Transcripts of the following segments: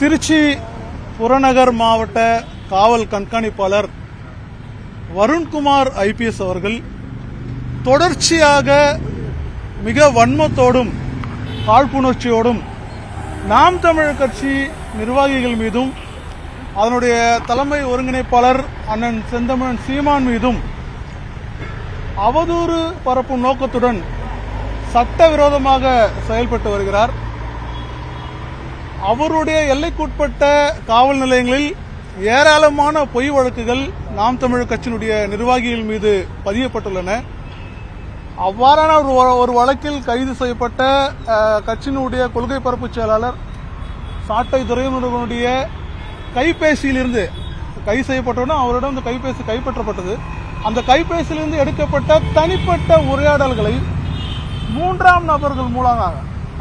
திருச்சி புறநகர் மாவட்ட காவல் கண்காணிப்பாளர் வருண்குமார் ஐபிஎஸ் அவர்கள் தொடர்ச்சியாக மிக வன்மத்தோடும் காழ்ப்புணர்ச்சியோடும் நாம் தமிழர் கட்சி நிர்வாகிகள் மீதும் அதனுடைய தலைமை ஒருங்கிணைப்பாளர் அண்ணன் செந்தமிழன் சீமான் மீதும் அவதூறு பரப்பும் நோக்கத்துடன் சட்டவிரோதமாக செயல்பட்டு வருகிறார். அவருடைய எல்லைக்குட்பட்ட காவல் நிலையங்களில் ஏராளமான பொய் வழக்குகள் நாம் தமிழர் கட்சியினுடைய நிர்வாகிகள் மீது பதியப்பட்டுள்ளன. அவ்வாறான ஒரு ஒரு வழக்கில் கைது செய்யப்பட்ட கட்சியினுடைய கொள்கை பரப்பு செயலாளர் சாட்டை துறைமுருகனுடைய கைபேசியிலிருந்து கைது செய்யப்பட்டவுடன் அவரிடம் இந்த கைபேசி கைப்பற்றப்பட்டது. அந்த கைபேசியிலிருந்து எடுக்கப்பட்ட தனிப்பட்ட உரையாடல்களை மூன்றாம் நபர்கள் மூலமாக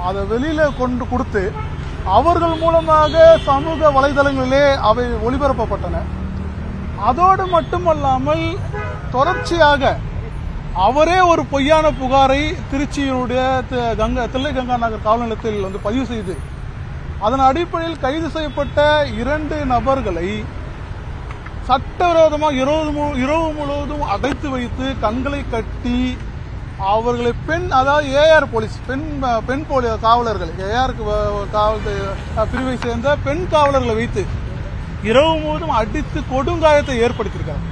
அதை வெளியில் கொண்டு கொடுத்து அவர்கள் மூலமாக சமூக வலைதளங்களிலே அவை ஒளிபரப்பப்பட்டன. அதோடு மட்டுமல்லாமல் தொடர்ச்சியாக அவரே ஒரு பொய்யான புகாரை திருச்சியினுடைய கங்கா தில்லை கங்கா நகர் காவல் நிலையத்தில் வந்து பதிவு செய்து அதன் அடிப்படையில் கைது செய்யப்பட்ட இரண்டு நபர்களை சட்டவிரோதமாக இரவு இரவு முழுவதும் அடைத்து வைத்து கண்களை கட்டி அவர்களை பெண் அதாவது ஏஆர் போலீஸ் பெண் பெண் போலி காவலர்கள் ஏஆர் காவல் பிரிவை சேர்ந்த பெண் காவலர்களை வைத்து இரவு முழுவதும் அடித்து கொடுங்காயத்தை ஏற்படுத்தியிருக்காங்க.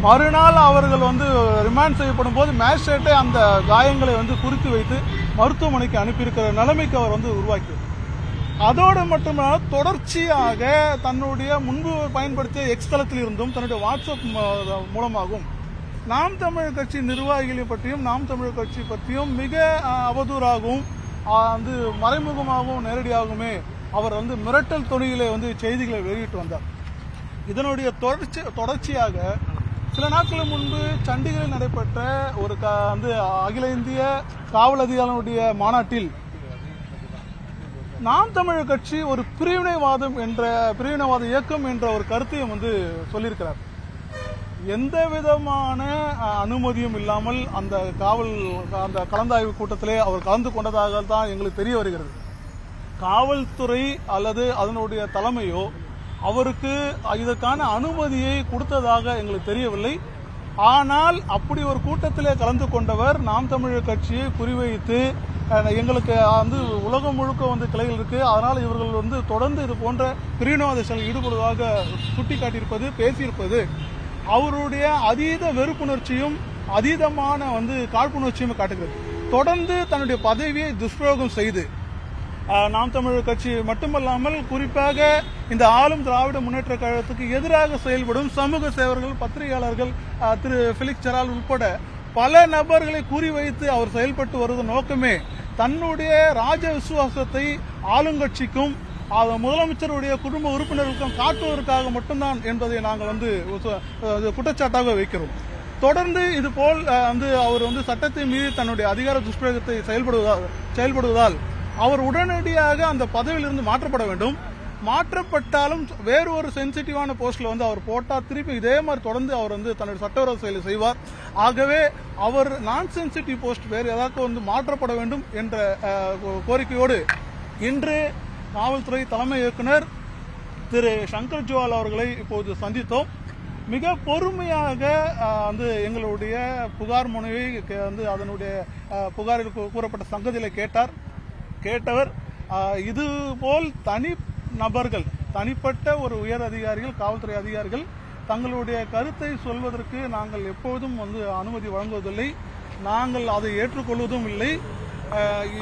மறுநாள் அவர்கள் வந்து ரிமாண்ட் செய்யப்படும் போது மேஜிஸ்ட்ரேட்டே அந்த காயங்களை வந்து குறித்து வைத்து மருத்துவமனைக்கு அனுப்பியிருக்கிற நிலைமைக்கு அவர் வந்து உருவாக்கி அதோடு மட்டுமல்ல தொடர்ச்சியாக தன்னுடைய முன்பு பயன்படுத்திய எக்ஸ்தலத்தில் இருந்தும் தன்னுடைய வாட்ஸ்அப் மூலமாகவும் நாம் தமிழர் கட்சி நிர்வாகிகளை பற்றியும் நாம் தமிழர் கட்சி பற்றியும் மிக அவதூறாகவும் வந்து மறைமுகமாகவும் நேரடியாகவுமே அவர் வந்து மிரட்டல் துணியிலே வந்து செய்திகளை வெளியிட்டு வந்தார். இதனுடைய தொடர்ச்சி தொடர்ச்சியாக சில நாட்கள் முன்பு சண்டிகரில் நடைபெற்ற ஒரு க- வந்து அகில இந்திய காவல் அதிகாரிகளுடைய மாநாட்டில் நாம் தமிழர் கட்சி ஒரு பிரிவினைவாதம் என்ற பிரிவினைவாத இயக்கம் என்ற ஒரு கருத்தையும் வந்து சொல்லியிருக்கிறார். எந்த விதமான அனுமதியும் இல்லாமல் அந்த காவல் அந்த கலந்தாய்வு கூட்டத்திலே அவர் கலந்து கொண்டதாக தான் எங்களுக்கு தெரிய வருகிறது. காவல்துறை அல்லது அதனுடைய தலைமையோ அவருக்கு இதற்கான அனுமதியை கொடுத்ததாக எங்களுக்கு தெரியவில்லை. ஆனால் அப்படி ஒரு கூட்டத்திலே கலந்து கொண்டவர் நாம் தமிழர் கட்சியை குறிவைத்து எங்களுக்கு வந்து உலகம் முழுக்க வந்து கிளைகள் இருக்கு. அதனால் இவர்கள் வந்து தொடர்ந்து இது போன்ற பிரிவினவாத செயலில் ஈடுபடுவதாக சுட்டிக்காட்டியிருப்பது பேசியிருப்பது அவருடைய அதீத வெறுப்புணர்ச்சியும் அதீதமான வந்து காழ்ப்புணர்ச்சியும் காட்டுகிறது. தொடர்ந்து தன்னுடைய பதவியை துஷ்பிரயோகம் செய்து நாம் தமிழர் கட்சி மட்டுமல்லாமல் குறிப்பாக இந்த ஆளும் திராவிட முன்னேற்ற கழகத்துக்கு எதிராக செயல்படும் சமூக சேவர்கள் பத்திரிகையாளர்கள் திரு பிலிக்ஸ் ஜெரால் உட்பட பல நபர்களை குறிவைத்து அவர் செயல்பட்டு வருவது நோக்கமே தன்னுடைய ராஜ விசுவாசத்தை ஆளுங்கட்சிக்கும் அது முதலமைச்சருடைய குடும்ப உறுப்பினர்களுக்கும் காட்டுவதற்காக மட்டும்தான் என்பதை நாங்கள் வந்து அது குற்றச்சாட்டாக வைக்கிறோம். தொடர்ந்து இது போல் வந்து அவர் வந்து சட்டத்தை மீறி தன்னுடைய அதிகார துஷ்பிரயோகத்தை செயல்படுவதால் செயல்படுவதால் அவர் உடனடியாக அந்த பதவியிலிருந்து மாற்றப்பட வேண்டும். மாற்றப்பட்டாலும் வேறு ஒரு சென்சிட்டிவான போஸ்ட்ல வந்து அவர் போட்டால் திருப்பி இதே மாதிரி தொடர்ந்து அவர் வந்து தன்னுடைய சட்டவிரோத செயலை செய்வார். ஆகவே அவர் நான் சென்சிட்டிவ் போஸ்ட் வேறு ஏதாவது வந்து மாற்றப்பட வேண்டும் என்ற கோ- கோரிக்கையோடு இன்று காவல்துறை தலைமை இயக்குனர் திரு சங்கர் ஜுவால் அவர்களை இப்போது சந்தித்தோம். மிக பொறுமையாக வந்து எங்களுடைய புகார் முனைவை கே- வந்து அதனுடைய புகாரில் கூறப்பட்ட சங்கதியில் கேட்டார். கேட்டவர் இது போல் தனி நபர்கள் தனிப்பட்ட ஒரு உயர் அதிகாரிகள் காவல்துறை அதிகாரிகள் தங்களுடைய கருத்தை சொல்வதற்கு நாங்கள் எப்போதும் வந்து அனுமதி வழங்குவதில்லை. நாங்கள் அதை ஏற்றுக்கொள்வதும் இல்லை.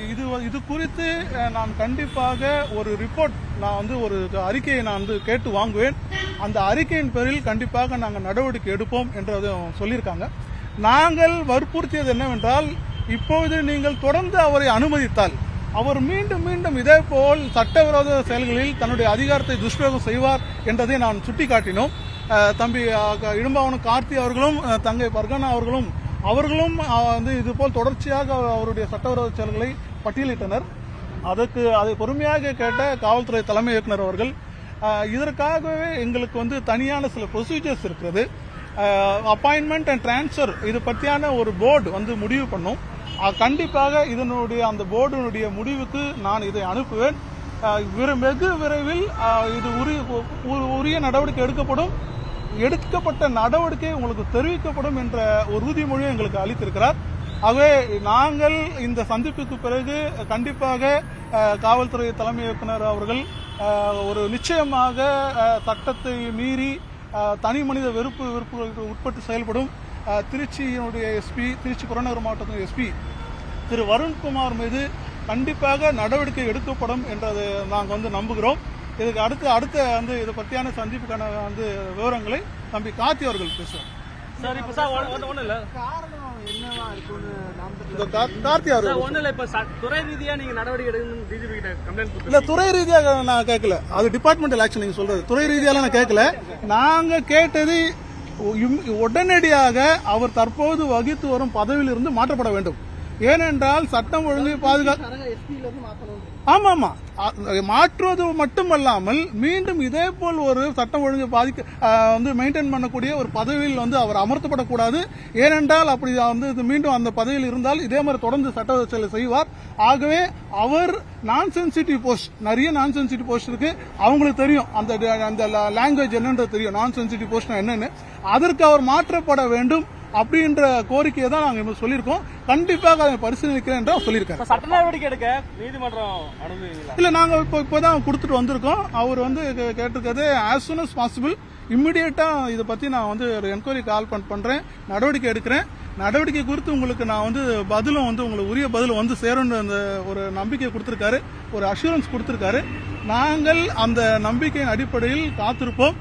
இது இது குறித்து நான் கண்டிப்பாக ஒரு ரிப்போர்ட் நான் வந்து ஒரு அறிக்கையை நான் வந்து கேட்டு வாங்குவேன். அந்த அறிக்கையின் பேரில் கண்டிப்பாக நாங்கள் நடவடிக்கை எடுப்போம் என்றதும் சொல்லியிருக்காங்க. நாங்கள் வற்புறுத்தியது என்னவென்றால் இப்பொழுது நீங்கள் தொடர்ந்து அவரை அனுமதித்தால் அவர் மீண்டும் மீண்டும் இதே போல் சட்டவிரோத செயல்களில் தன்னுடைய அதிகாரத்தை துஷ்பிரயோகம் செய்வார் என்றதை நான் சுட்டிக்காட்டினோம். தம்பி அஹ், இடும்பாவனம் கார்த்தி அவர்களும் தங்கை பர்கனா அவர்களும் அவர்களும் வந்து இதுபோல் தொடர்ச்சியாக அவருடைய சட்டவிரோத செயல்களை பட்டியலிட்டனர். அதற்கு அதை பொறுமையாக கேட்ட காவல்துறை தலைமை இயக்குனர் அவர்கள் இதற்காகவே எங்களுக்கு வந்து தனியான சில ப்ரொசீஜர்ஸ் இருக்கிறது. அப்பாயின்மெண்ட் அண்ட் ட்ரான்ஸ்ஃபர் இது பற்றியான ஒரு போர்டு வந்து முடிவு பண்ணும். கண்டிப்பாக இதனுடைய அந்த போர்டினுடைய முடிவுக்கு நான் இதை அனுப்புவேன். வெகு விரைவில் இது உரிய உ- உரிய நடவடிக்கை எடுக்கப்படும். எடுக்கப்பட்ட நடவடிக்கை உங்களுக்கு தெரிவிக்கப்படும் என்ற ஒரு உறுதிமொழியை எங்களுக்கு அளித்திருக்கிறார். ஆகவே நாங்கள் இந்த சந்திப்புக்கு பிறகு கண்டிப்பாக காவல்துறை தலைமை இயக்குனர் அவர்கள் ஒரு நிச்சயமாக சட்டத்தை மீறி தனி மனித வெறுப்பு வெறுப்புகளுக்கு உட்பட்டு செயல்படும் திருச்சியினுடைய எஸ்பி திருச்சி புறநகர் மாவட்டத்தின் எஸ்பி திரு வருண்குமார் மீது கண்டிப்பாக நடவடிக்கை எடுக்கப்படும் என்றதை நாங்கள் வந்து நம்புகிறோம். இதுக்கு அடுத்து அடுத்த வந்து இதை பற்றியான சந்திப்புக்கான வந்து விவரங்களை தம்பி கார்த்தி அவர்கள் பேசுவார். சார் இப்போ ஒண்ணும் இல்ல காரணம் என்னவா ச- துறை ரீதியா நீங்க நடவடிக்கை எடுக்கணும்னு டிஜிபி கிட்ட கம்ப்ளைண்ட் கொடுத்து இல்ல துறை ரீதியாக நான் கேட்கல. அது டிபார்ட்மெண்டல் ஆக்ஷன் நீங்க சொல்றது. துறை ரீதியால நான் கேட்கல. நாங்க கேட்டது உடனடியாக அவர் தற்போது வகித்து வரும் பதவியிலிருந்து மாற்றப்பட வேண்டும். ஏனென்றால் சட்டம் ஒழுங்கை பாதுகாக்க ஆமா ஆமா மாற்றுவது மட்டுமல்லாமல் மீண்டும் இதே போல் ஒரு சட்டம் ஒழுங்கை பாதிக்க வந்து மெயின்டைன் பண்ணக்கூடிய ஒரு பதவியில் வந்து அவர் அமர்த்தப்படக்கூடாது. ஏனென்றால் அப்படி வந்து இது மீண்டும் அந்த பதவியில் இருந்தால் இதே மாதிரி தொடர்ந்து சட்ட செயலை செய்வார். ஆகவே அவர் நான் சென்சிட்டிவ் போஸ்ட் நிறைய நான் சென்சிட்டிவ் போஸ்ட் இருக்கு. அவங்களுக்கு தெரியும் அந்த அந்த லாங்குவேஜ் என்னன்றது தெரியும். நான் சென்சிட்டிவ் போஸ்ட் என்னன்னு. அதற்கு அவர் மாற்றப்பட வேண்டும். அப்படின்ற கோரிக்கையை தான் நாங்கள் சொல்லியிருக்கோம். கண்டிப்பாக அதை பரிசீலிக்கிறேன் என்று அவர் சொல்லியிருக்காரு சட்ட நடவடிக்கை எடுக்க நீதிமன்றம் இல்ல நாங்க இப்போ இப்போதான் கொடுத்துட்டு வந்திருக்கோம். அவர் வந்து கேட்டிருக்கிறது as soon as possible இம்மிடியட்டா இதை பத்தி நான் வந்து ஒரு என்கொயரி கால் பண்றேன். நடவடிக்கை எடுக்கிறேன். நடவடிக்கை குறித்து உங்களுக்கு நான் வந்து பதிலும் வந்து உங்களுக்கு உரிய பதில் வந்து சேரும்னு அந்த ஒரு நம்பிக்கை கொடுத்திருக்காரு. ஒரு அஷூரன்ஸ் கொடுத்திருக்காரு. நாங்கள் அந்த நம்பிக்கையின் அடிப்படையில் காத்திருப்போம்.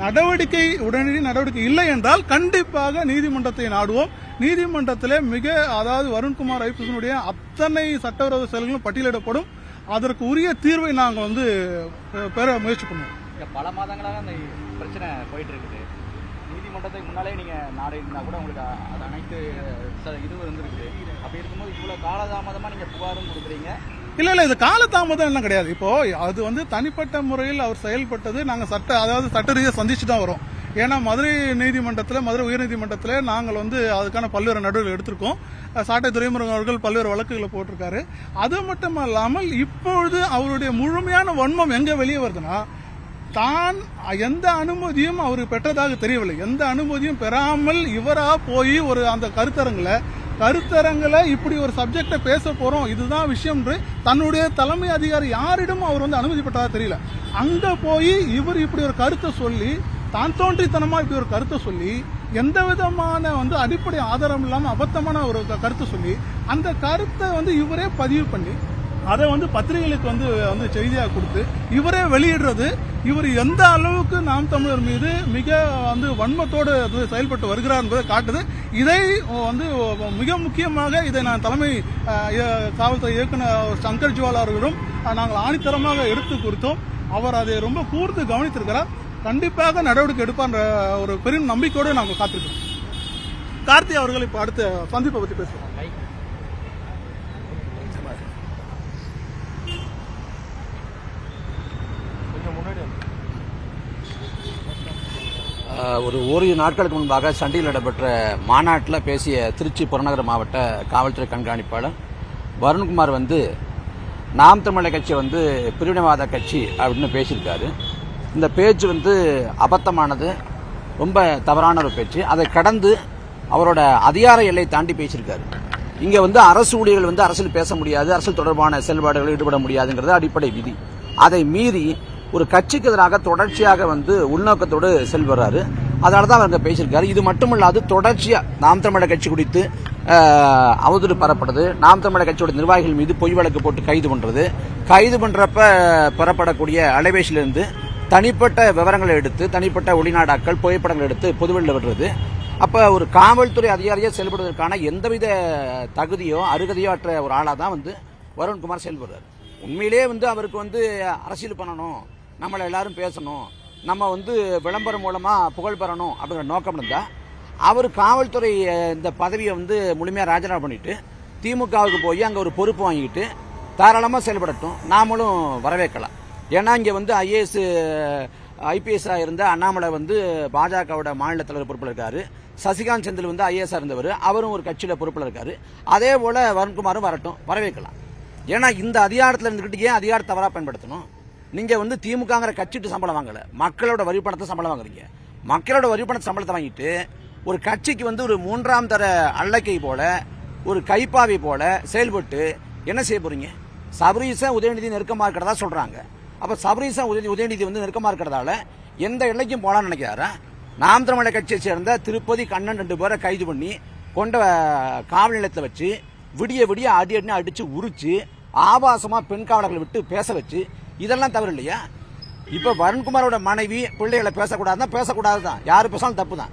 நடவடிக்கை உடனடி நடவடிக்கை இல்லை என்றால் கண்டிப்பாக நீதிமன்றத்தை நாடுவோம். நீதிமன்றத்திலே மிக அதாவது வருண்குமார் ஐபிஎஸ்னுடைய அத்தனை சட்டவிரோத செயல்களும் பட்டியலிடப்படும். அதற்கு உரிய தீர்வை நாங்கள் வந்து பெற முயற்சி பண்ணுவோம். பல மாதங்களாக அந்த பிரச்சனை போயிட்டு இருக்குது நீதிமன்றத்துக்கு முன்னாலே நீங்கள் நாடு இருந்தால் கூட உங்களுக்கு அது அனைத்து இது இதுவும் இருந்திருக்குது. அப்படி இருக்கும்போது இவ்வளோ காலதாமதமாக நீங்கள் புகாரும் கொடுக்குறீங்க. இல்லை இல்லை இது காலதாமதம் எல்லாம் கிடையாது. இப்போ அது வந்து தனிப்பட்ட முறையில் அவர் செயல்பட்டது நாங்கள் சட்ட அதாவது சட்ட ரீதியாக சந்திச்சு தான் வரோம். ஏன்னா மதுரை நீதிமன்றத்தில் மதுரை உயர்நீதிமன்றத்தில் நாங்கள் வந்து அதுக்கான பல்வேறு நடவடிக்கை எடுத்திருக்கோம். சாட்டை துரைமுருகன் அவர்கள் பல்வேறு வழக்குகளை போட்டிருக்காரு. அது மட்டும் இல்லாமல் இப்பொழுது அவருடைய முழுமையான வன்மம் எங்கே வெளியே வருதுன்னா தான் எந்த அனுமதியும் அவர் பெற்றதாக தெரியவில்லை. எந்த அனுமதியும் பெறாமல் இவராக போய் ஒரு அந்த கருத்தரங்களை கருத்தரங்கில் இப்படி ஒரு சப்ஜெக்டை பேச போகிறோம் இதுதான் விஷயம்ன்று தன்னுடைய தலைமை அதிகாரி யாரிடம் அவர் வந்து அனுமதி பெற்றதா தெரியல. அங்கே போய் இவர் இப்படி ஒரு கருத்தை சொல்லி தான் தோன்றித்தனமாக இப்படி ஒரு கருத்தை சொல்லி எந்த விதமான வந்து அடிப்படை ஆதாரம் இல்லாமல் அபத்தமான ஒரு கருத்தை சொல்லி அந்த கருத்தை வந்து இவரே பதிவு பண்ணி அதை வந்து பத்திரிகைகளுக்கு வந்து வந்து செய்தியாக கொடுத்து இவரே வெளியிடுறது இவர் எந்த அளவுக்கு நாம் தமிழர் மீது மிக வந்து வன்மத்தோடு செயல்பட்டு வருகிறார் என்பதை காட்டுது. இதை வந்து மிக முக்கியமாக இதை நான் தலைமை காவல்துறை இயக்குனர் சங்கர் ஜுவாலா அவர்களிடம் நாங்கள் ஆணித்தரமாக எடுத்து கொடுத்தோம். அவர் அதை ரொம்ப கூர்ந்து கவனித்திருக்கிறார். கண்டிப்பாக நடவடிக்கை எடுப்பான்ற ஒரு பெரும் நம்பிக்கையோடு நாங்கள் காத்திருக்கிறோம். கார்த்தி அவர்கள் இப்போ அடுத்த சந்திப்பை பற்றி பேசுகிறோம் ஒரு ஓரிரு நாட்களுக்கு முன்பாக சண்டையில் நடைபெற்ற மாநாட்டில் பேசிய திருச்சி புறநகர் மாவட்ட காவல்துறை கண்காணிப்பாளர் வருண்குமார் வந்து நாம் தமிழக கட்சி வந்து பிரிவினைவாத கட்சி அப்படின்னு பேசியிருக்காரு. இந்த பேச்சு வந்து அபத்தமானது ரொம்ப தவறான ஒரு பேச்சு. அதை கடந்து அவரோட அதிகார எல்லை தாண்டி பேசியிருக்காரு. இங்கே வந்து அரசு ஊழியர்கள் வந்து அரசியல் பேச முடியாது அரசியல் தொடர்பான செயல்பாடுகளில் ஈடுபட முடியாதுங்கிறது அடிப்படை விதி. அதை மீறி ஒரு கட்சிக்கு எதிராக தொடர்ச்சியாக வந்து உள்நோக்கத்தோடு செல்வராரு அதனால தான் அவங்க பேசியிருக்காரு. இது மட்டுமல்லாது தொடர்ச்சியாக நாம் தமிழர் கட்சி குறித்து அவதூறு பரப்படுது நாம் தமிழர் கட்சியோட நிர்வாகிகள் மீது பொய் வழக்கு போட்டு கைது பண்ணுறது கைது பண்ணுறப்ப பெறப்படக்கூடிய அலைபேசியிலிருந்து தனிப்பட்ட விவரங்களை எடுத்து தனிப்பட்ட ஒளிநாடாக்கள் புகைப்படங்கள் எடுத்து பொதுவெளியில் விடுறது. அப்போ ஒரு காவல்துறை அதிகாரியாக செயல்படுவதற்கான எந்தவித தகுதியோ அருகதையோ அற்ற ஒரு ஆளாக தான் வந்து வருண்குமார் செயல்படுறார். உண்மையிலேயே வந்து அவருக்கு வந்து அரசியல் பண்ணணும். நம்மளை எல்லாரும் பேசணும். நம்ம வந்து விளம்பரம் மூலமாக புகழ் பெறணும் அப்படிங்கிற நோக்கம் இருந்தால் அவர் காவல்துறை இந்த பதவியை வந்து முழுமையாக ராஜினாமா பண்ணிட்டு திமுகவுக்கு போய் அங்கே ஒரு பொறுப்பு வாங்கிட்டு தாராளமாக செயல்படட்டும். நாமளும் வரவேற்கலாம். ஏன்னா இங்கே வந்து ஐஏஎஸ் ஐபிஎஸ்ஸாக இருந்த அண்ணாமலை வந்து பாஜகவோட மாநில தலைவர் பொறுப்பில் இருக்காரு. சசிகாந்த் செந்தில் வந்து ஐஏஎஸ்ஸாக இருந்தவர். அவரும் ஒரு கட்சியில் பொறுப்பில் இருக்காரு. அதே போல் வருண்குமாரும் வரட்டும். வரவேற்கலாம். ஏன்னா இந்த அதிகாரத்தில் இருந்துக்கிட்டு ஏன் அதிகாரத்தை தவறாக பயன்படுத்தணும்? நீங்கள் வந்து திமுகங்கிற கட்சிட்டு சம்பளம் வாங்கலை. மக்களோட வரி பணத்தை சம்பளம் வாங்குறீங்க. மக்களோட வரி பணத்தை சம்பளத்தை வாங்கிட்டு ஒரு கட்சிக்கு வந்து ஒரு மூன்றாம் தர அல்லக்கை போல ஒரு கைப்பாவை போல செயல்பட்டு என்ன செய்ய போறீங்க? சபரீசன் உதயநிதி நெருக்கமாக இருக்கிறதா சொல்கிறாங்க அப்போ சபரீசன் உதய உதயநிதி வந்து நெருக்கமாக இருக்கிறதால எந்த எல்லைக்கும் போகலான்னு நினைக்கிறாரா? நாம் தமிழர் கட்சியை சேர்ந்த திருப்பதி கண்ணன் ரெண்டு பேரை கைது பண்ணி கொண்ட காவல் நிலையத்தில் வச்சு விடிய விடிய அடி அடினு அடித்து உரிச்சு ஆபாசமாக பெண் காவலர்களை விட்டு பேச வச்சு இதெல்லாம் தவறு இல்லையா இப்போ வருண்குமாரோட மனைவி பிள்ளைகளை பேசக்கூடாதுன்னா பேசக்கூடாது தான் யார் பேசாலும் தப்பு தான்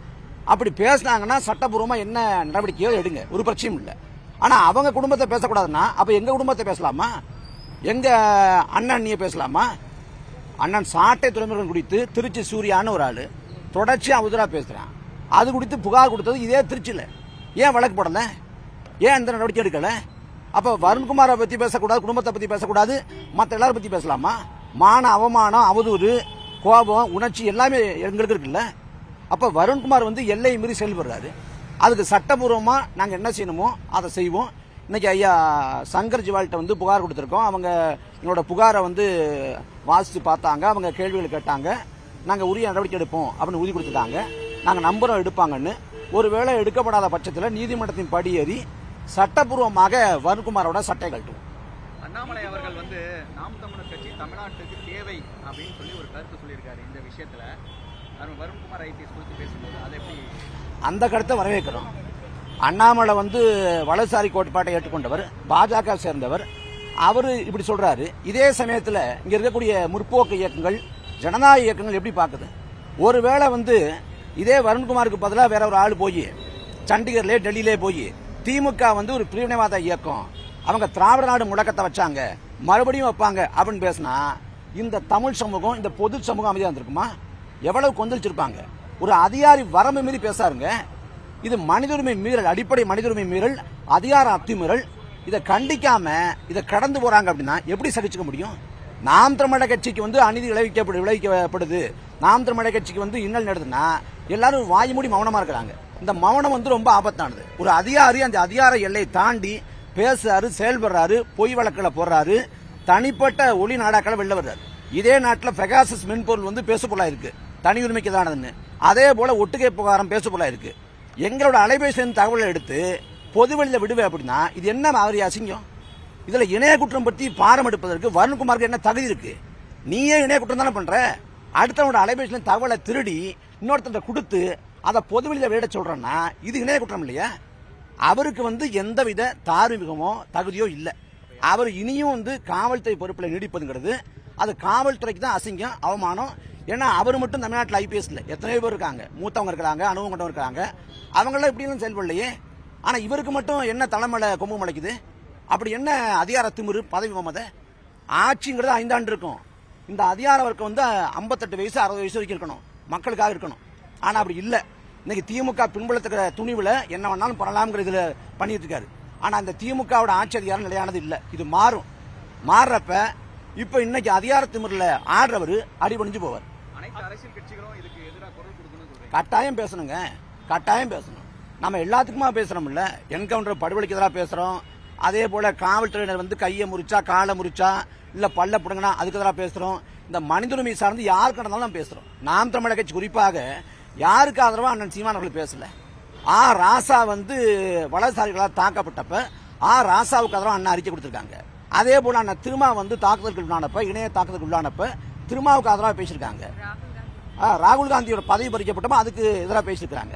அப்படி பேசினாங்கன்னா சட்டபூர்வமாக என்ன நடவடிக்கையோ எடுங்க. ஒரு பிரச்சனையும் இல்லை. ஆனால் அவங்க குடும்பத்தை பேசக்கூடாதுன்னா அப்போ எங்கள் குடும்பத்தை பேசலாமா? எங்கள் அண்ணன் அண்ணியை பேசலாமா? அண்ணன் சாட்டை துறைமுருகன் குறித்து திருச்சி சூர்யான்னு ஒரு ஆள். தொடர்ச்சியாக அவதூறா பேசுகிறான் அது குறித்து புகார் கொடுத்தது இதே திருச்சியில். ஏன் வழக்கு போடலை? ஏன் இந்த நடவடிக்கை எடுக்கலை? அப்போ வருண்குமாரை பற்றி பேசக்கூடாது குடும்பத்தை பற்றி பேசக்கூடாது மற்ற எல்லாரும் பற்றி பேசலாமா? மான அவமானம் அவதூறு கோபம் உணர்ச்சி எல்லாமே எங்களுக்கு இருக்குல்ல? அப்போ வருண்குமார் வந்து எல்லை மீறி செயல்படுறாரு அதுக்கு சட்டபூர்வமாக நாங்கள் என்ன செய்யணுமோ அதை செய்வோம். இன்றைக்கி ஐயா சங்கர் ஜிவால்கிட்ட வந்து புகார் கொடுத்துருக்கோம். அவங்க எங்களோட புகாரை வந்து வாசித்து பார்த்தாங்க அவங்க கேள்விகள் கேட்டாங்க. நாங்கள் உரிய நடவடிக்கை எடுப்போம் அப்படின்னு உறுதி கொடுத்துட்டாங்க. நாங்கள் நம்புகிறோம் எடுப்பாங்கன்னு. ஒருவேளை எடுக்கப்படாத பட்சத்தில் நீதிமன்றத்தின் படியேறி சட்டபூர்வமாக வருண்குமாரோட சட்டை கழட்டுவோம் அண்ணாமலை அவர்கள் வந்து நாம் தமிழர் கட்சி தமிழ்நாட்டுக்கு தேவை அப்படின்னு சொல்லி ஒரு கருத்து சொல்லியிருக்காரு இந்த விஷயத்துல. வருண்குமார் ஐபிஎஸ் குறித்து பேசும்போது அதை எப்படி அந்த கருத்தை வரவேற்கிறோம். அண்ணாமலை வந்து வலதுசாரி கோட்பாட்டை ஏற்றுக்கொண்டவர் பாஜக சேர்ந்தவர். அவர் இப்படி சொல்றாரு இதே சமயத்தில் இங்க இருக்கக்கூடிய முற்போக்கு இயக்கங்கள் ஜனநாயக இயக்கங்கள் எப்படி பார்க்குது ஒருவேளை வந்து இதே வருண்குமாருக்கு பதிலாக வேற ஒரு ஆள் போய் சண்டிகர்லே டெல்லியிலே போய் திமுக வந்து ஒரு பிரிவினைவாத இயக்கம். அவங்க திராவிட நாடு முழக்கத்தை வச்சாங்க. மறுபடியும் வைப்பாங்க அப்படின்னு பேசினா இந்த தமிழ் சமூகம் இந்த பொது சமூகம் அமைதியாக இருந்திருக்குமா? எவ்வளவு கொந்தளிச்சிருப்பாங்க. ஒரு அதிகாரி வரம்பு மீறி பேசாருங்க. இது மனித உரிமை மீறல் அடிப்படை மனித உரிமை மீறல் அதிகார அத்துமீறல் இதை கண்டிக்காம இதை கடந்து போறாங்க அப்படின்னா எப்படி சகிச்சுக்க முடியும்? நாம் தமிழக கட்சிக்கு வந்து அநீதி விளைவிக்கப்படு விளைவிக்கப்படுது. நாம் தமிழக கட்சிக்கு வந்து இன்னல் நடக்குதுன்னா எல்லாரும் வாய் மூடி மௌனமா இருக்கிறாங்க. இந்த மௌனம் வந்து ரொம்ப ஆபத்தானது. ஒரு அதிகாரி அந்த அதிகார எல்லை தாண்டி பேசுறாரு செயல்படுறாரு பொய் வழக்கில் போடுறாரு தனிப்பட்ட ஒளி நாடாக்களை வெளில வர்றாரு. இதே நாட்டில் பிரகாசஸ் மென்பொருள் வந்து பேசுபொருளா இருக்கு. தனி உரிமைக்கு தானதுன்னு. அதே போல ஒட்டுகை புகாரம் பேசுபொருளா இருக்கு. எங்களோட அலைபேசியின் தகவலை எடுத்து பொதுவெளியில் விடுவே அப்படின்னா இது என்ன மாதிரி அசிங்கம்? இதில் இணைய குற்றம் பற்றி பாரம் எடுப்பதற்கு வருண்குமாருக்கு என்ன தகுதி இருக்கு? நீயே இணைய குற்றம் தானே பண்ற? அடுத்தவனோட அலைபேசியில் தகவலை திருடி இன்னொருத்தன் கொடுத்து அதை பொதுவெளியில வெளியிட சொல்கிறேன்னா இது இணைய குற்றம் இல்லையா? அவருக்கு வந்து எந்தவித தார்மீகமோ தகுதியோ இல்லை. அவர் இனியும் வந்து காவல்துறை பொறுப்பில் நீடிப்பதுங்கிறது அது காவல்துறைக்கு தான் அசிங்கம் அவமானம். ஏன்னா அவர் மட்டும் தமிழ்நாட்டில் ஐபிஎஸ் இல்லை. எத்தனையோ பேர் இருக்காங்க. மூத்தவங்க இருக்கிறாங்க அனுபவம் கொண்டவங்க இருக்காங்க அவங்களாம் இப்படியும் செயல்படலையே. ஆனால் இவருக்கு மட்டும் என்ன தலைமலை கொம்பு முளைக்குது அப்படி என்ன அதிகார திமிரு பதவி மமத? ஆட்சிங்கிறது ஐந்தாண்டு இருக்கும். இந்த அதிகார வர்க்கம் வந்து ஐம்பத்தெட்டு வயசு அறுபது வயசு வரைக்கும் இருக்கணும். மக்களுக்காக இருக்கணும். ஆனா அப்படி இல்லை. இன்னைக்கு திமுக பின்புலத்துக்கிற துணிவுல என்ன வேணாலும் பண்ணலாம்ங்கிற இதுல பண்ணிட்டு இருக்காரு. ஆனா அந்த திமுகவோட ஆட்சி அதிகாரம் நிலையானது இல்லை. இது மாறும். மாறுறப்ப இப்ப இன்னைக்கு அதிகார திமிரில் ஆடுறவர் அடிபணிஞ்சு போவார். கட்டாயம் பேசணுங்க. கட்டாயம் பேசணும். நம்ம எல்லாத்துக்குமா பேசுறோம்ல? என்கவுண்டர் படுகொலைக்கு எதிராக பேசுறோம். அதே போல காவல்துறையினர் வந்து கையை முறிச்சா காலை முறிச்சா இல்லை பல்ல பிடுங்கினா அதுக்கு தான் பேசுகிறோம் இந்த மனித உரிமை சார்ந்து யாருக்கு நடந்தாலும் நம்ம பேசுகிறோம் நாம் தமிழக கட்சி குறிப்பாக யாருக்கு ஆதரவாக அண்ணன் சீமான் அவர்கள் பேசலை? ஆ ராசா வந்து வலதுசாரிகளால் தாக்கப்பட்டப்ப ஆ ராசாவுக்கு ஆதரவாக அண்ணன் அறிக்கை கொடுத்துருக்காங்க. அதே போல் அண்ணன் திருமா வந்து தாக்குதலுக்கு உள்ளானப்ப இணைய தாக்குதலுக்கு உள்ளானப்ப திருமாவுக்கு ஆதரவாக பேசியிருக்காங்க. ராகுல் காந்தியோட பதவி பறிக்கப்பட்டப்போ அதுக்கு எதிராக பேசியிருக்கிறாங்க.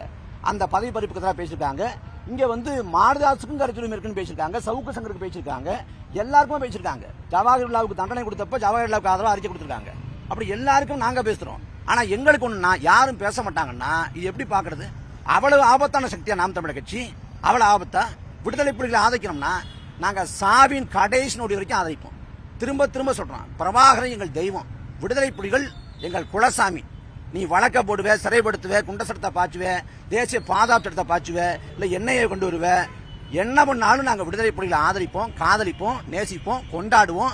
அந்த பதவி பறிப்புக்கு எதிராக பேசியிருக்காங்க. இங்க வந்து மாரதாசுக்கும் கருத்துரிமை இருக்குன்னு பேசியிருக்காங்க சவுக்கு சங்கருக்கு பேசியிருக்காங்க எல்லாருக்குமே பேசியிருக்காங்க. ஜவாஹர்லாவுக்கு தண்டனை கொடுத்தப்ப ஜவஹர்லாவுக்கு ஆதரவா அறிக்கை கொடுத்துருக்காங்க. அப்படி எல்லாருக்கும் நாங்க பேசுறோம். ஆனா எங்களுக்கு ஒன்றுனா யாரும் பேச மாட்டாங்கன்னா இது எப்படி பாக்குறது அவ்வளவு ஆபத்தான சக்தியா நாம் தமிழர் கட்சி அவ்வளவு ஆபத்தா? விடுதலை புலிகளை ஆதரிக்கணும்னா நாங்க சாவின் கடைசி நொடி வரைக்கும் ஆதரிப்போம். திரும்ப திரும்ப சொல்றோம் பிரபாகரன் எங்கள் தெய்வம் விடுதலை புலிகள் எங்கள் குலசாமி. நீ வழக்க போடுவ சிறைப்படுத்துவ குண்ட சட்டத்தை பாய்ச்சுவ தேசிய பாதுகாப்பு சட்டத்தை பாய்ச்சுவ எண்ணெயை கொண்டு வருவ. என்ன பண்ணாலும் நாங்கள் விடுதலை புலிகளை ஆதரிப்போம் காதலிப்போம் நேசிப்போம் கொண்டாடுவோம்.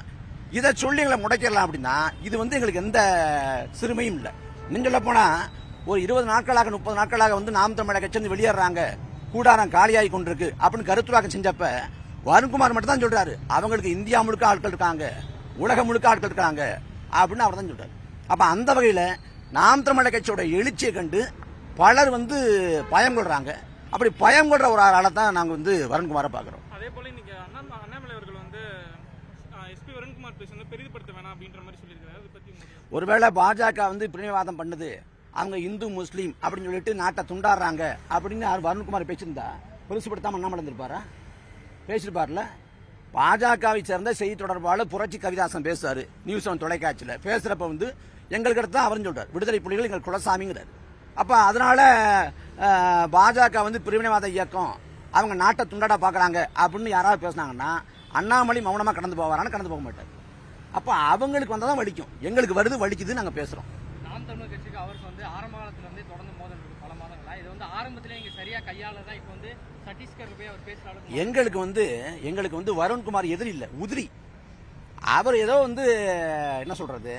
இதை சொல்லி எங்களை முடைக்கலாம் அப்படின்னா இது வந்து எங்களுக்கு எந்த சிறுமையும் இல்லை. இன்னும் சொல்ல ஒரு இருபது நாட்களாக முப்பது நாட்களாக வந்து நாம் தமிழக கட்சி வந்து வெளியேறாங்க. கூடாரம் காலியாகி கொண்டிருக்கு அப்படின்னு கருத்துவாக்கம் செஞ்சப்ப வருண்குமார் மட்டும் தான் சொல்றாரு. அவங்களுக்கு இந்தியா முழுக்க ஆட்கள் இருக்காங்க உலகம் முழுக்க ஆட்கள் இருக்காங்க அப்படின்னு அவர் தான் சொல்றாரு. அப்ப அந்த வகையில நாம் தமிழர் கட்சியோட எழுச்சியை கண்டு பலர் வந்து பயம் கொள்றாங்க. அப்படி பயம் கொள்ற ஒரு ஆளை தான் நாங்க வந்து வருண்குமாரை பாக்குறோம் அதே போல இன்னைக்கு அண்ணாமலை அவர்கள் வந்து எஸ்பி வருண்குமார் பேசுனதை பெரிதுபடுத்த வேணாம் அப்படின்ற மாதிரி சொல்லியிருக்காரு அதை ஒருவேளை பாஜக வந்து பிரிவினைவாதம் பண்ணுது. அவங்க இந்து முஸ்லீம் அப்படின்னு சொல்லிட்டு நாட்டை துண்டாடுறாங்க அப்படின்னு வருண்குமார் பேசியிருந்தா பெருசுப்படுத்தாம அண்ணாமலை இருந்திருப்பாரா? பேசியிருப்பார்ல? பாஜகவை சேர்ந்த செய்தி தொடர்பாளர் புரட்சி கவிதாசன் பேசுறாரு. நியூஸ் ஒன் தொலைக்காட்சியில். பேசுறப்ப வந்து எங்களுக்கு அடுத்து தான் அவரும் சொல்றாரு. விடுதலை புலிகள் எங்கள் குலசாமிங்கிறாரு. அப்ப அதனால பாஜக வந்து பிரிவினைவாத இயக்கம் அவங்க நாட்டை துண்டாட பாக்குறாங்க அப்படின்னு யாராவது பேசுனாங்கன்னா அண்ணாமலை மௌனமா கடந்து போவாரான்னு கடந்து போக மாட்டார். அப்ப அவங்களுக்கு வந்தா தான் வலிக்கும். எங்களுக்கு வருது வலிக்குது நாங்க பேசுறோம். நாம் தமிழர் கட்சிக்கு அவருக்கு வந்து ஆரம்ப காலத்துல இருந்தே தொடர்ந்து மோதல் இருக்கு பல மாதங்களா? இது வந்து ஆரம்பத்திலே இங்க சரியா கையாள தான் இப்போ வந்து சத்தீஸ்கர்ல போய் அவர் அளவுக்கு எங்களுக்கு வந்து எங்களுக்கு வந்து வருண்குமார் எதிரி இல்ல உதிரி. அவர் ஏதோ வந்து என்ன சொல்றது?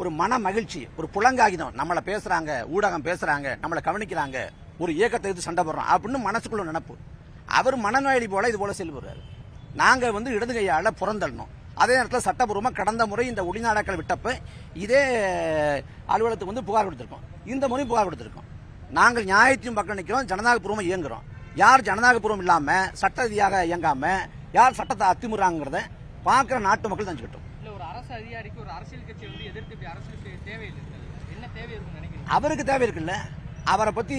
ஒரு மன மகிழ்ச்சி ஒரு புலங்காகிதம். நம்மளை பேசுறாங்க ஊடகம் பேசுறாங்க நம்மளை கவனிக்கிறாங்க ஒரு இயக்கத்தை எடுத்து சண்டை போடுறோம் அப்படின்னு மனசுக்குள்ள நினப்பு. அவர் மனநோயாளி போல இது போல செயல்படுறாரு. நாங்க வந்து இடது கையால புறந்தள்ளணும். அதே நேரத்தில் சட்டப்பூர்வமாக கடந்த முறை இந்த ஒளிநாடாக்கள் விட்டப்ப இதே அலுவலகத்துக்கு வந்து புகார் கொடுத்துருக்கோம். இந்த முறையும் புகார் கொடுத்துருக்கோம். நாங்கள் நியாயத்தையும் பக்கம் நிற்கிறோம் ஜனநாயகபூர்வமாக இயங்குறோம். யார் ஜனநாயகபூர்வம் இல்லாமல் சட்ட ரீதியாக இயங்காமல் யார் சட்டத்தை அத்துமுறாங்கிறத பார்க்குற நாட்டு மக்கள் தெரிஞ்சுக்கிட்டோம். ஒரு அரசு அதிகாரிக்கு ஒரு அரசியல் கட்சி வந்து எதிர்த்து தேவையில்லை. என்ன தேவை அவருக்கு தேவை இருக்குல்ல. அவரை பத்தி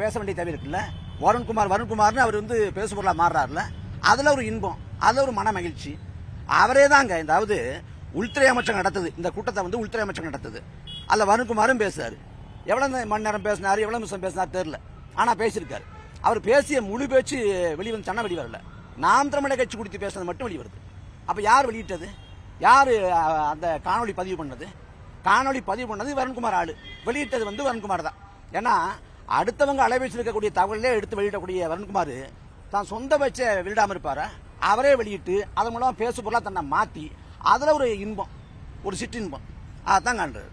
பேச வேண்டிய தேவை இருக்குல்ல. வருண்குமார் வருண்குமார்னு அவர் வந்து பேசுபொருளா மாறுறாருல அதுல ஒரு இன்பம் அதுல ஒரு மன மகிழ்ச்சி அவரே தாங்க அதாவது உள்துறை அமைச்சகம் நடத்துது. இந்த கூட்டத்தை வந்து உள்துறை அமைச்சகம் நடத்துது. அதுல வருண்குமாரும் பேசுறாரு. எவ்வளவு மணி நேரம் பேசினாரு எவ்வளவு நிமிஷம் பேசினார் தெரியல. ஆனா பேசியிருக்காரு. அவர் பேசிய முழு பேச்சு வெளிவந்து சன்ன வெளிவரல. நாம் தமிழக கட்சி குறித்து பேசுனது மட்டும் வெளிவருது. அப்ப யார் வெளியிட்டது? யார் அந்த காணொளி பதிவு பண்ணது? காணொளி பதிவு பண்ணது வருண்குமார் ஆளு. வெளியிட்டது வந்து வருண்குமார் தான். ஏன்னா அடுத்தவங்க அலைபேசியில் இருக்கக்கூடிய தகவலே எடுத்து வெளியிடக்கூடிய வருண்குமார் தான் சொந்த வச்ச வெளியிடாமல் இருப்பார்? அவரே வெளியிட்டு அதன் மூலமாக பேசு பொருளாக தன்னை மாற்றி அதில் ஒரு இன்பம் ஒரு சிற்றின்பம். அதான் காண்றாரு.